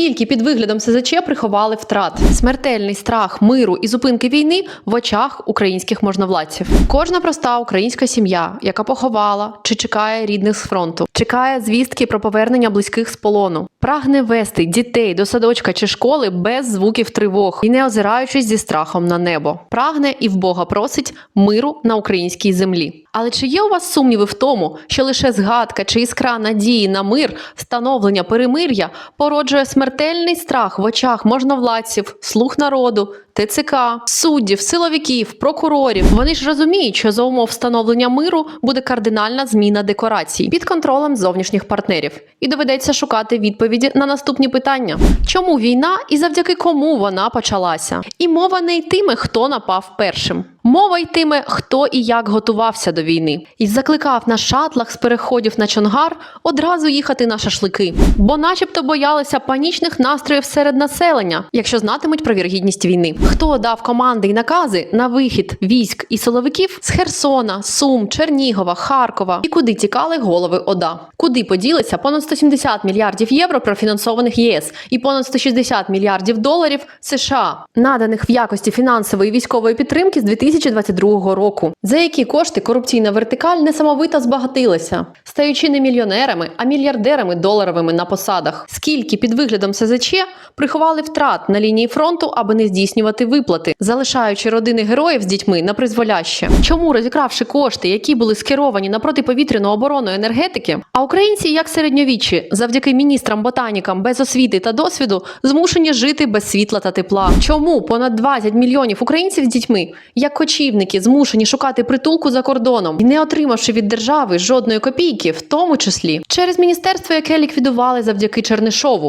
Скільки під виглядом СЗЧ приховали втрат? Смертельний страх миру і зупинки війни в очах українських можновладців. Кожна проста українська сім'я, яка поховала чи чекає рідних з фронту, чекає звістки про повернення близьких з полону, прагне вести дітей до садочка чи школи без звуків тривог і не озираючись зі страхом на небо. Прагне і в Бога просить миру на українській землі. Але чи є у вас сумніви в тому, що лише згадка чи іскра надії на мир, встановлення перемир'я породжує смертельний страх в очах можновладців, слуг народу, ТЦК, суддів, силовиків, прокурорів? Вони ж розуміють, що за умов встановлення миру буде кардинальна зміна декорацій під контролем зовнішніх партнерів, і доведеться шукати відповіді на наступні питання: чому війна і завдяки кому вона почалася? І мова не йтиме, хто напав першим. Мова йтиме, хто і як готувався до війни, і закликав на шатлах з переходів на Чонгар одразу їхати на шашлики, бо, начебто, боялися панічних настроїв серед населення, якщо знатимуть про віргідність війни. Хто дав команди і накази на вихід військ і силовиків з Херсона, Сум, Чернігова, Харкова і куди тікали голови ОДА? Куди поділися понад 170 мільярдів євро профінансованих ЄС і понад 160 мільярдів доларів США, наданих в якості фінансової військової підтримки з 2022 року, за які кошти корупційна вертикаль несамовито збагатилася, стаючи не мільйонерами, а мільярдерами доларовими на посадах. Скільки під виглядом СЗЧ приховали втрат на лінії фронту, аби не здійснювати виплати, залишаючи родини героїв з дітьми на призволяще? Чому розікравши кошти, які були скеровані на протиповітряну оборону енергетики, а українці, як середньовіччі, завдяки міністрам ботанікам без освіти та досвіду, змушені жити без світла та тепла? Чому понад 20 мільйонів українців з дітьми, як кочівники, змушені шукати притулку за кордоном і не отримавши від держави жодної копійки, в тому числі через міністерство, яке ліквідували завдяки Чернишову?